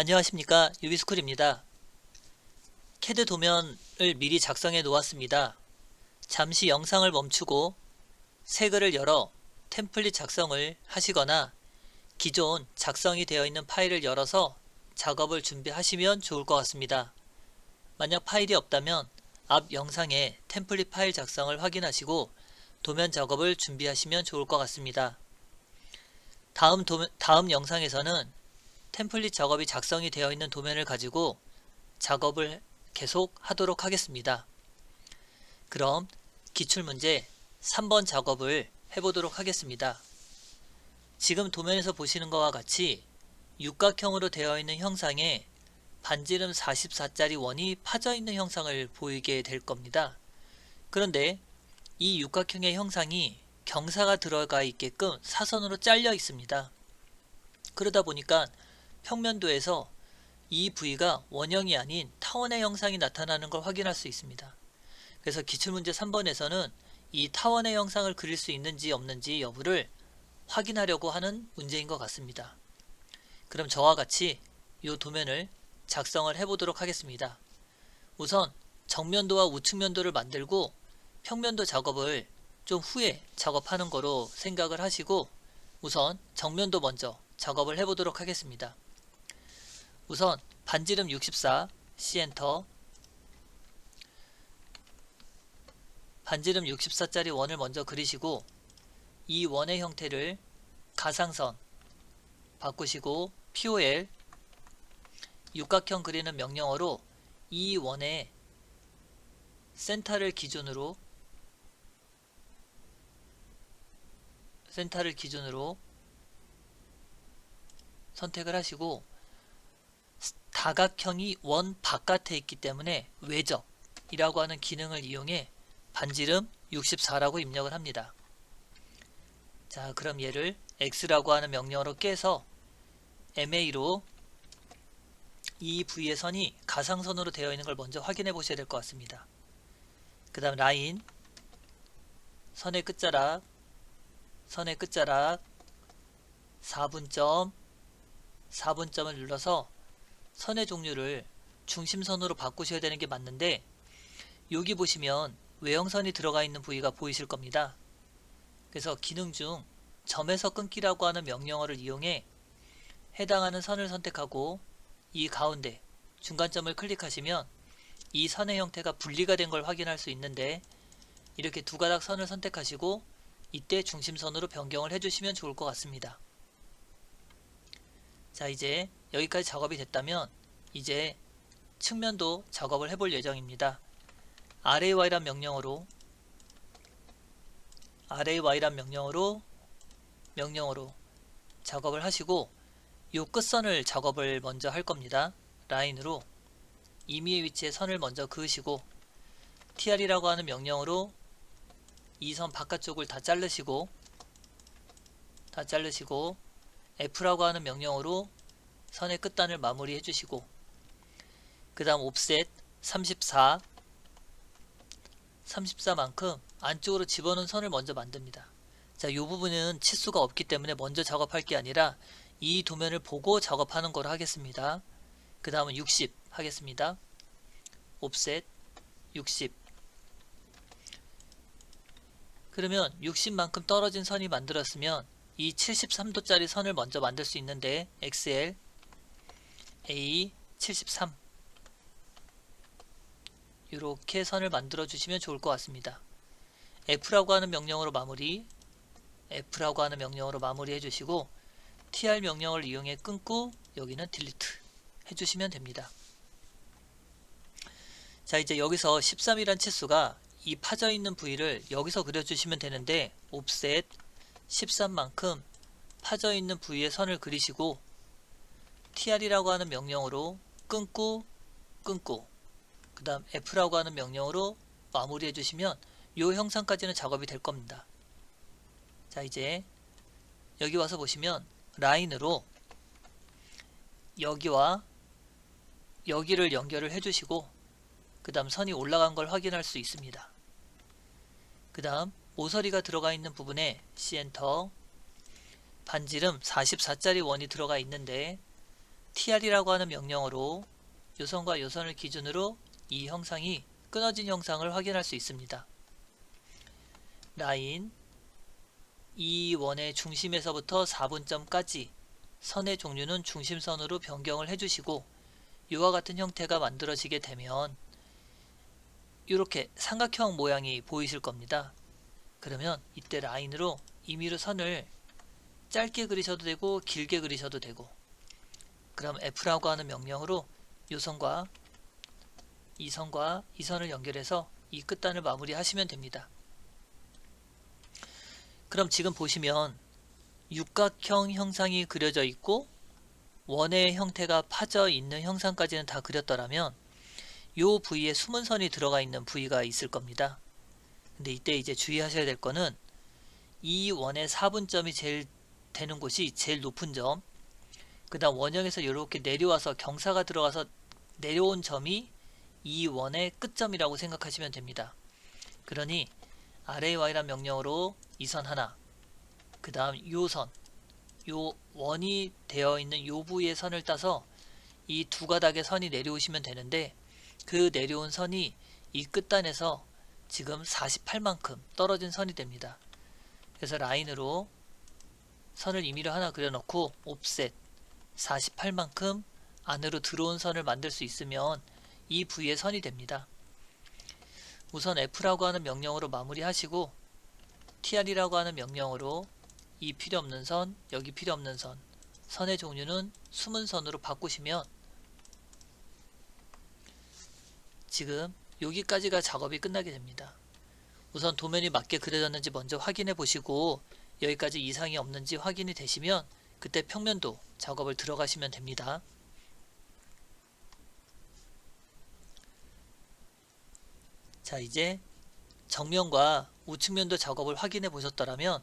안녕하십니까 유비스쿨입니다. 캐드 도면을 미리 작성해 놓았습니다. 잠시 영상을 멈추고 새 글을 열어 템플릿 작성을 하시거나 기존 작성이 되어 있는 파일을 열어서 작업을 준비하시면 좋을 것 같습니다. 만약 파일이 없다면 앞 영상에 템플릿 파일 작성을 확인하시고 도면 작업을 준비하시면 좋을 것 같습니다. 다음, 도, 다음 영상에서는 템플릿 작업이 작성이 되어 있는 도면을 가지고 작업을 계속 하도록 하겠습니다. 그럼 기출문제 3번 작업을 해보도록 하겠습니다. 지금 도면에서 보시는 것과 같이 육각형으로 되어 있는 형상에 반지름 44짜리 원이 파져 있는 형상을 보이게 될 겁니다. 그런데 이 육각형의 형상이 경사가 들어가 있게끔 사선으로 잘려 있습니다. 그러다 보니까 평면도에서 이 부위가 원형이 아닌 타원의 형상이 나타나는 걸 확인할 수 있습니다. 그래서 기출문제 3번에서는 이 타원의 형상을 그릴 수 있는지 없는지 여부를 확인하려고 하는 문제인 것 같습니다. 그럼 저와 같이 이 도면을 작성을 해보도록 하겠습니다. 우선 정면도와 우측면도를 만들고 평면도 작업을 좀 후에 작업하는 거로 생각을 하시고 우선 정면도 먼저 작업을 해보도록 하겠습니다. 우선 반지름 64 C엔터. 반지름 64짜리 원을 먼저 그리시고 이 원의 형태를 가상선 바꾸시고 POL 육각형 그리는 명령어로 이 원의 센터를 기준으로 센터를 기준으로 선택을 하시고 다각형이 원 바깥에 있기 때문에 외적이라고 하는 기능을 이용해 반지름 64라고 입력을 합니다. 자 그럼 얘를 x라고 하는 명령어로 깨서 ma로 이 부위의 선이 가상선으로 되어 있는 걸 먼저 확인해 보셔야 될 것 같습니다. 그 다음 라인 선의 끝자락 선의 끝자락 4분점 4분점을 눌러서 선의 종류를 중심선으로 바꾸셔야 되는 게 맞는데 여기 보시면 외형선이 들어가 있는 부위가 보이실 겁니다. 그래서 기능 중 점에서 끊기라고 하는 명령어를 이용해 해당하는 선을 선택하고 이 가운데 중간점을 클릭하시면 이 선의 형태가 분리가 된 걸 확인할 수 있는데 이렇게 두 가닥 선을 선택하시고 이때 중심선으로 변경을 해주시면 좋을 것 같습니다. 자 이제 여기까지 작업이 됐다면 이제 측면도 작업을 해볼 예정입니다. RAY란 명령어로 RAY란 명령어로 명령어로 작업을 하시고 요 끝선을 작업을 먼저 할 겁니다. 라인으로 임의의 위치에 선을 먼저 그으시고 tr이라고 하는 명령으로 이 선 바깥쪽을 다 자르시고 다 자르시고 F라고 하는 명령으로 선의 끝단을 마무리 해 주시고 그 다음 옵셋 34 34만큼 안쪽으로 집어넣은 선을 먼저 만듭니다. 자, 이 부분은 치수가 없기 때문에 먼저 작업할 게 아니라 이 도면을 보고 작업하는 거로 하겠습니다. 그 다음은 60 하겠습니다. 옵셋 60 그러면 60만큼 떨어진 선이 만들었으면 이 73도짜리 선을 먼저 만들 수 있는데 XL A 73 이렇게 선을 만들어 주시면 좋을 것 같습니다. F라고 하는 명령으로 마무리 F라고 하는 명령으로 마무리 해주시고 TR 명령을 이용해 끊고 여기는 딜리트 해주시면 됩니다. 자 이제 여기서 13이란 치수가 이 파져 있는 부위를 여기서 그려주시면 되는데 옵셋 13만큼 파져 있는 부위에 선을 그리시고 tr이라고 하는 명령으로 끊고 끊고 그 다음 f라고 하는 명령으로 마무리 해 주시면 이 형상까지는 작업이 될 겁니다. 자 이제 여기 와서 보시면 라인으로 여기와 여기를 연결을 해주시고 그 다음 선이 올라간 걸 확인할 수 있습니다. 그 다음 모서리가 들어가 있는 부분에 C엔터 반지름 44짜리 원이 들어가 있는데 tr이라고 하는 명령어로 요선과 요선을 기준으로 이 형상이 끊어진 형상을 확인할 수 있습니다. 라인 이 원의 중심에서부터 4분점까지 선의 종류는 중심선으로 변경을 해주시고 이와 같은 형태가 만들어지게 되면 이렇게 삼각형 모양이 보이실 겁니다. 그러면 이때 라인으로 임의로 선을 짧게 그리셔도 되고 길게 그리셔도 되고 그럼 F라고 하는 명령으로 이 선과 이 선과 이 선을 연결해서 이 끝단을 마무리 하시면 됩니다. 그럼 지금 보시면 육각형 형상이 그려져 있고 원의 형태가 파져 있는 형상까지는 다 그렸더라면 요 부위에 숨은 선이 들어가 있는 부위가 있을 겁니다. 근데 이때 이제 주의하셔야 될 거는 이 원의 4분점이 제일 되는 곳이 제일 높은 점, 그 다음 원형에서 이렇게 내려와서 경사가 들어가서 내려온 점이 이 원의 끝점이라고 생각하시면 됩니다. 그러니 RAY란 명령어로 이 선 하나, 그 다음 요 선, 요 원이 되어 있는 요 부위의 선을 따서 이 두 가닥의 선이 내려오시면 되는데 그 내려온 선이 이 끝단에서 지금 48만큼 떨어진 선이 됩니다. 그래서 라인으로 선을 임의로 하나 그려놓고 옵셋 48만큼 안으로 들어온 선을 만들 수 있으면 이 부위의 선이 됩니다. 우선 F라고 하는 명령으로 마무리하시고 tr이라고 하는 명령으로 이 필요 없는 선, 여기 필요 없는 선, 선의 종류는 숨은 선으로 바꾸시면 지금 여기까지가 작업이 끝나게 됩니다. 우선 도면이 맞게 그려졌는지 먼저 확인해 보시고 여기까지 이상이 없는지 확인이 되시면 그때 평면도 작업을 들어가시면 됩니다. 자 이제 정면과 우측면도 작업을 확인해 보셨더라면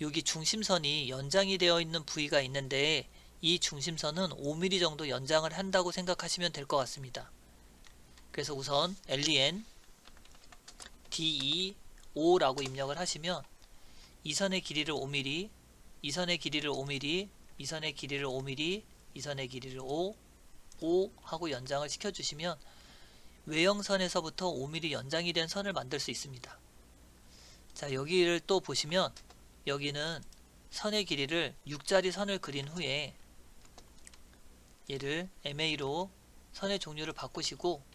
여기 중심선이 연장이 되어 있는 부위가 있는데 이 중심선은 5mm 정도 연장을 한다고 생각하시면 될 것 같습니다. 그래서 우선 len de5라고 입력을 하시면 이 선의 길이를 5mm, 이 선의 길이를 5mm, 이 선의 길이를 5mm, 이 선의 길이를 5, 5 하고 연장을 시켜주시면 외형선에서부터 5mm 연장이 된 선을 만들 수 있습니다. 자 여기를 또 보시면 여기는 선의 길이를 6자리 선을 그린 후에 얘를 MA로 선의 종류를 바꾸시고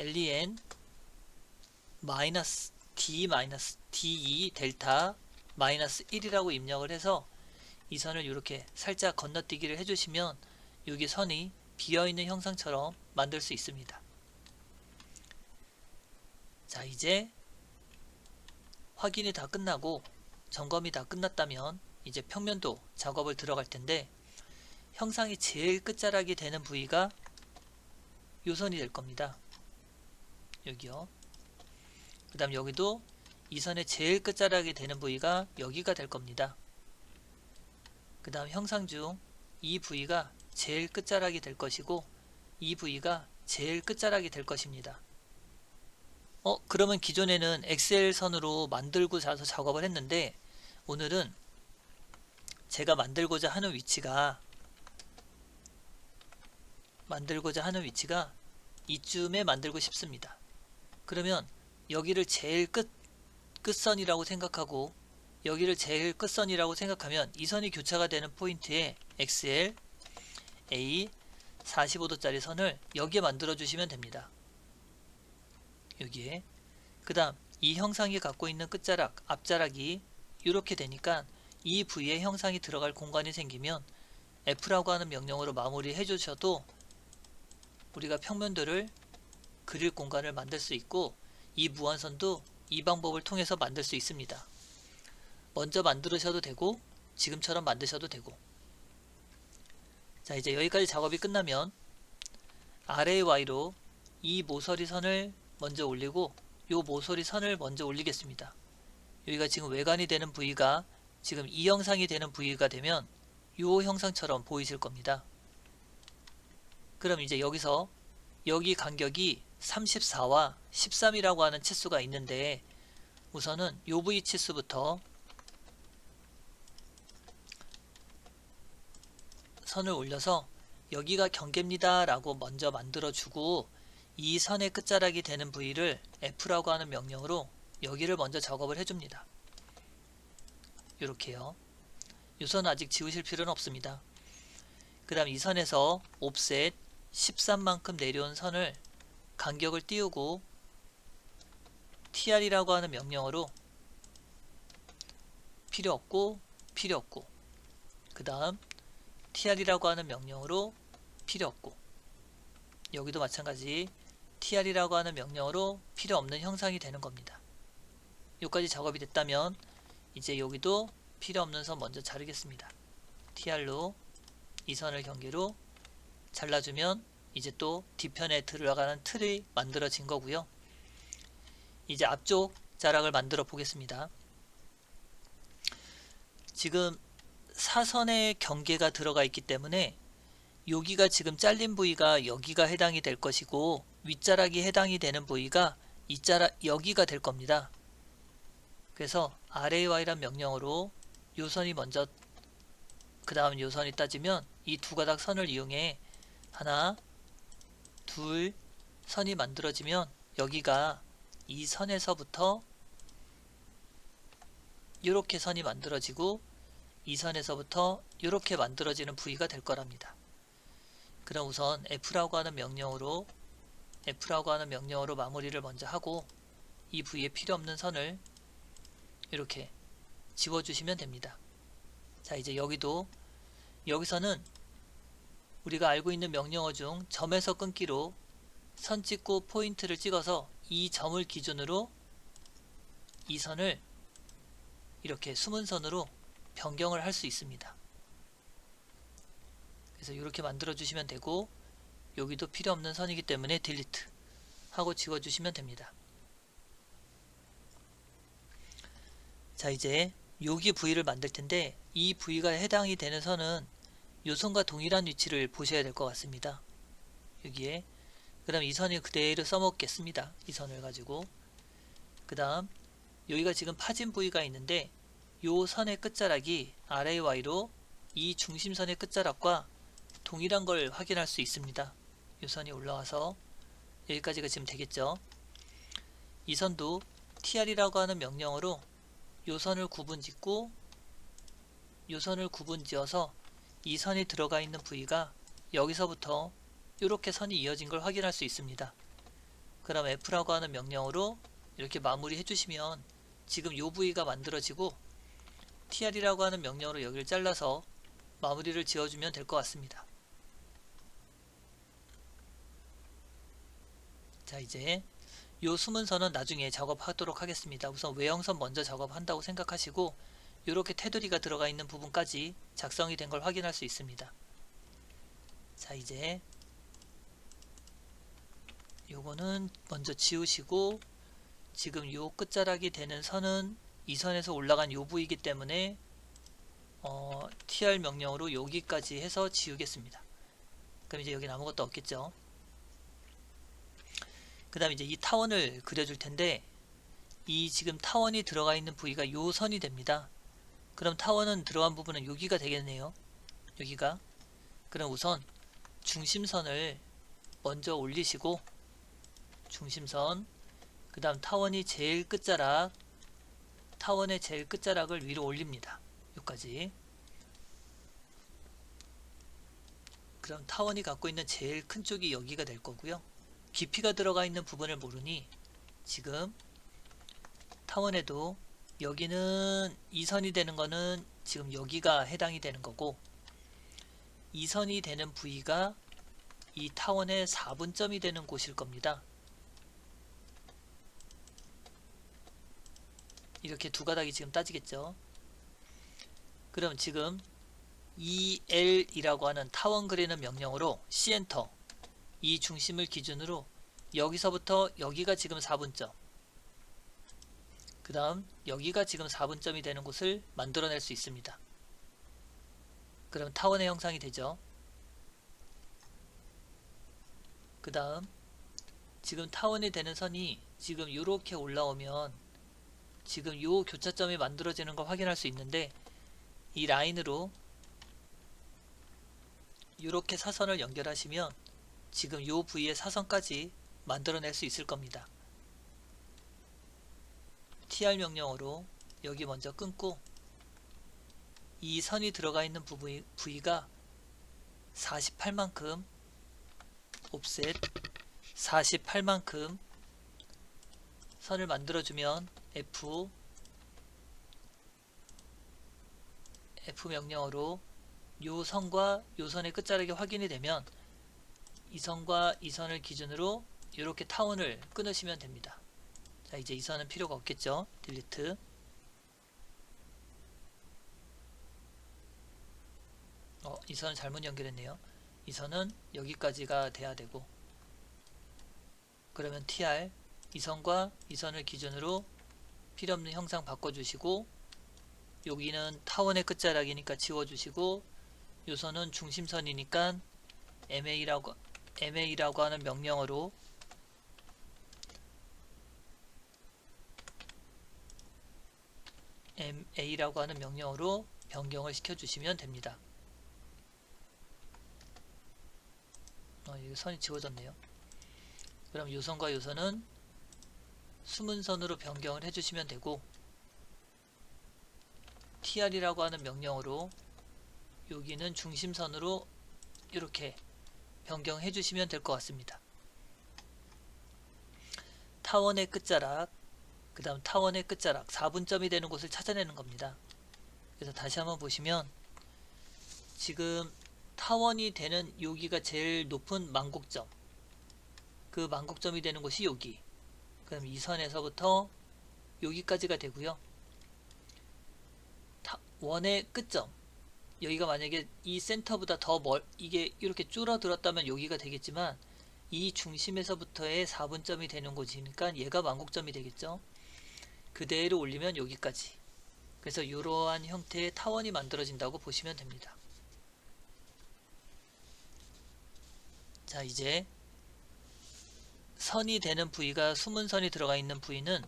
len 마이너스 d 마이너스 de 델타 마이너스 1이라고 입력을 해서 이 선을 이렇게 살짝 건너뛰기를 해주시면 여기 선이 비어있는 형상처럼 만들 수 있습니다. 자 이제 확인이 다 끝나고 점검이 다 끝났다면 이제 평면도 작업을 들어갈 텐데 형상이 제일 끝자락이 되는 부위가 요 선이 될 겁니다. 여기요. 그 다음 여기도 이 선의 제일 끝자락이 되는 부위가 여기가 될 겁니다. 그 다음 형상 중 이 부위가 제일 끝자락이 될 것이고 이 부위가 제일 끝자락이 될 것입니다. 어 그러면 기존에는 엑셀 선으로 만들고 자서 작업을 했는데 오늘은 제가 만들고자 하는 위치가 만들고자 하는 위치가 이쯤에 만들고 싶습니다. 그러면 여기를 제일 끝 끝선이라고 생각하고 여기를 제일 끝선이라고 생각하면 이 선이 교차가 되는 포인트에 XL A 45도짜리 선을 여기에 만들어 주시면 됩니다. 여기에 그 다음 이 형상이 갖고 있는 끝자락 앞자락이 이렇게 되니까 이 부위에 형상이 들어갈 공간이 생기면 F라고 하는 명령으로 마무리 해주셔도 우리가 평면도를 그릴 공간을 만들 수 있고 이 무한선도 이 방법을 통해서 만들 수 있습니다. 먼저 만들으셔도 되고 지금처럼 만드셔도 되고 자 이제 여기까지 작업이 끝나면 아래의 Y로 이 모서리 선을 먼저 올리고 요 모서리 선을 먼저 올리겠습니다. 여기가 지금 외관이 되는 부위가 지금 이 형상이 되는 부위가 되면 요 형상처럼 보이실 겁니다. 그럼 이제 여기서 여기 간격이 34와 13이라고 하는 치수가 있는데 우선은 요 부위 치수부터 선을 올려서 여기가 경계입니다 라고 먼저 만들어 주고 이 선의 끝자락이 되는 부위를 F라고 하는 명령으로 여기를 먼저 작업을 해줍니다. 이렇게요. 이 선 아직 지우실 필요는 없습니다. 그 다음 이 선에서 옵셋 13만큼 내려온 선을 간격을 띄우고 tr이라고 하는 명령어로 필요 없고 필요 없고 그 다음 tr이라고 하는 명령어로 필요 없고 여기도 마찬가지 tr이라고 하는 명령어로 필요 없는 형상이 되는 겁니다. 여기까지 작업이 됐다면 이제 여기도 필요 없는 선 먼저 자르겠습니다. tr로 이 선을 경계로 잘라주면 이제 또 뒤편에 들어가는 틀이 만들어진 거고요. 이제 앞쪽 자락을 만들어 보겠습니다. 지금 사선의 경계가 들어가 있기 때문에 여기가 지금 잘린 부위가 여기가 해당이 될 것이고 윗자락이 해당이 되는 부위가 이 자락 여기가 될 겁니다. 그래서 RAY란 명령어로 요 선이 먼저 그 다음 요 선이 따지면 이 두 가닥 선을 이용해 하나 둘 선이 만들어지면 여기가 이 선에서부터 이렇게 선이 만들어지고 이 선에서부터 이렇게 만들어지는 부위가 될 거랍니다. 그럼 우선 F라고 하는 명령어로 F라고 하는 명령어로 마무리를 먼저 하고 이 부위에 필요 없는 선을 이렇게 지워주시면 됩니다. 자 이제 여기도 여기서는 우리가 알고 있는 명령어 중 점에서 끊기로 선 찍고 포인트를 찍어서 이 점을 기준으로 이 선을 이렇게 숨은 선으로 변경을 할 수 있습니다. 그래서 이렇게 만들어 주시면 되고 여기도 필요 없는 선이기 때문에 딜리트 하고 지워 주시면 됩니다. 자 이제 여기 부위를 만들 텐데 이 부위가 해당이 되는 선은 요 선과 동일한 위치를 보셔야 될 것 같습니다. 여기에 그 다음 이 선을 그대로 써먹겠습니다. 이 선을 가지고 그 다음 여기가 지금 파진 부위가 있는데 요 선의 끝자락이 RAY로 이 중심선의 끝자락과 동일한 걸 확인할 수 있습니다. 요 선이 올라와서 여기까지가 지금 되겠죠. 이 선도 tr이라고 하는 명령어로 요 선을 구분 짓고 요 선을 구분 지어서 이 선이 들어가 있는 부위가 여기서부터 이렇게 선이 이어진 걸 확인할 수 있습니다. 그럼 F라고 하는 명령어로 이렇게 마무리 해주시면 지금 요 부위가 만들어지고 tr이라고 하는 명령어로 여기를 잘라서 마무리를 지어주면 될 것 같습니다. 자 이제 요 숨은 선은 나중에 작업하도록 하겠습니다. 우선 외형선 먼저 작업한다고 생각하시고 이렇게 테두리가 들어가 있는 부분까지 작성이 된 걸 확인할 수 있습니다. 자 이제 요거는 먼저 지우시고 지금 요 끝자락이 되는 선은 이 선에서 올라간 요 부위이기 때문에 어, tr 명령으로 여기까지 해서 지우겠습니다. 그럼 이제 여기는 아무것도 없겠죠. 그 다음 이제 이 타원을 그려줄 텐데 이 지금 타원이 들어가 있는 부위가 요 선이 됩니다. 그럼 타원은 들어간 부분은 여기가 되겠네요. 여기가. 그럼 우선 중심선을 먼저 올리시고 중심선 그 다음 타원이 제일 끝자락 타원의 제일 끝자락을 위로 올립니다. 여기까지 그럼 타원이 갖고 있는 제일 큰 쪽이 여기가 될 거고요. 깊이가 들어가 있는 부분을 모르니 지금 타원에도 여기는 이 선이 되는 거는 지금 여기가 해당이 되는 거고 이 선이 되는 부위가 이 타원의 4분점이 되는 곳일 겁니다. 이렇게 두 가닥이 지금 따지겠죠. 그럼 지금 EL이라고 하는 타원 그리는 명령으로 C엔터 이 중심을 기준으로 여기서부터 여기가 지금 4분점 그 다음 여기가 지금 4분점이 되는 곳을 만들어낼 수 있습니다. 그럼 타원의 형상이 되죠. 그 다음 지금 타원이 되는 선이 지금 이렇게 올라오면 지금 요 교차점이 만들어지는 걸 확인할 수 있는데 이 라인으로 이렇게 사선을 연결하시면 지금 요 부위의 사선까지 만들어낼 수 있을 겁니다. Tr 명령어로 여기 먼저 끊고 이 선이 들어가 있는 부위, 부위가 48만큼 옵셋 48만큼 선을 만들어주면 F F 명령어로 요 선과 요 선의 끝자락이 확인이 되면 이 선과 이 선을 기준으로 이렇게 타원을 끊으시면 됩니다. 자 이제 이 선은 필요가 없겠죠. 딜리트 어, 이 선은 잘못 연결했네요. 이 선은 여기까지가 돼야 되고 그러면 TR 이 선과 이 선을 기준으로 필요 없는 형상 바꿔주시고 여기는 타원의 끝자락이니까 지워주시고 요 선은 중심선이니까 MA라고 MA라고 하는 명령어로 MA라고 하는 명령어로 변경을 시켜주시면 됩니다. 어, 여기 선이 지워졌네요. 그럼 요 선과 요 선은 숨은 선으로 변경을 해주시면 되고 tr이라고 하는 명령어로 여기는 중심선으로 이렇게 변경해 주시면 될 것 같습니다. 타원의 끝자락 그 다음 타원의 끝자락 4분점이 되는 곳을 찾아내는 겁니다. 그래서 다시 한번 보시면 지금 타원이 되는 여기가 제일 높은 만곡점 그 만곡점이 되는 곳이 여기 그럼 이 선에서부터 여기까지가 되고요. 타, 원의 끝점 여기가 만약에 이 센터보다 더 멀, 이게 이렇게 줄어들었다면 여기가 되겠지만 이 중심에서부터의 4분점이 되는 곳이니까 얘가 만곡점이 되겠죠. 그대로 올리면 여기까지. 그래서 이러한 형태의 타원이 만들어진다고 보시면 됩니다. 자 이제 선이 되는 부위가 숨은 선이 들어가 있는 부위는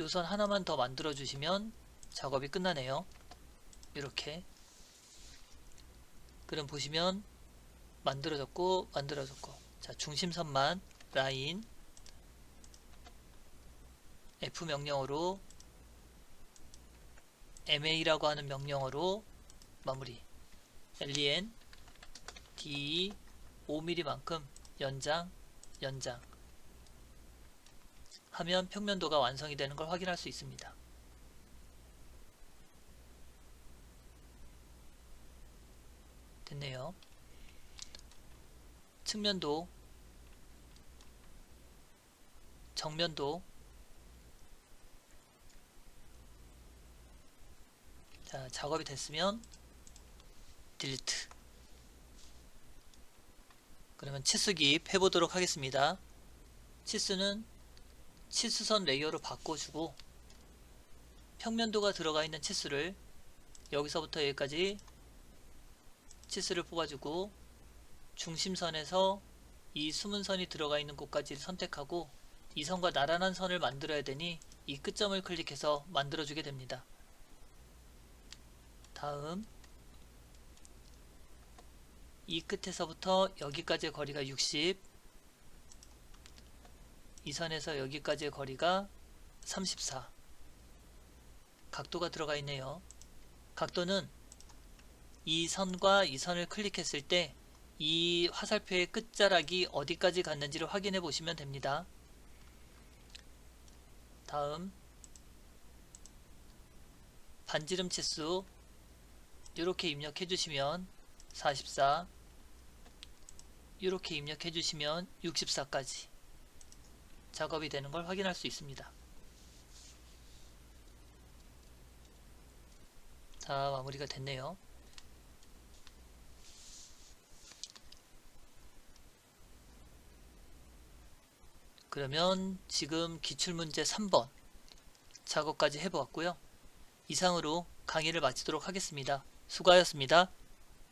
요 선 하나만 더 만들어 주시면 작업이 끝나네요. 이렇게 그럼 보시면 만들어졌고 만들어졌고 자 중심선만 라인 F 명령어로 MA라고 하는 명령어로 마무리 LEN D 5mm만큼 연장 연장 하면 평면도가 완성이 되는 걸 확인할 수 있습니다. 됐네요. 측면도 정면도 자 작업이 됐으면 딜리트 그러면 치수기 해보도록 하겠습니다. 치수는 치수선 레이어로 바꿔주고 평면도가 들어가 있는 치수를 여기서부터 여기까지 치수를 뽑아주고 중심선에서 이 숨은 선이 들어가 있는 곳까지 선택하고 이 선과 나란한 선을 만들어야 되니 이 끝점을 클릭해서 만들어주게 됩니다. 다음 이 끝에서부터 여기까지의 거리가 60, 이 선에서 여기까지의 거리가 34. 각도가 들어가 있네요. 각도는 이 선과 이 선을 클릭했을 때 이 화살표의 끝자락이 어디까지 갔는지를 확인해 보시면 됩니다. 다음 반지름 치수 이렇게 입력해 주시면 44 이렇게 입력해 주시면 64까지 작업이 되는 걸 확인할 수 있습니다. 자 마무리가 됐네요. 그러면 지금 기출문제 3번 작업까지 해보았고요. 이상으로 강의를 마치도록 하겠습니다. 수고하셨습니다.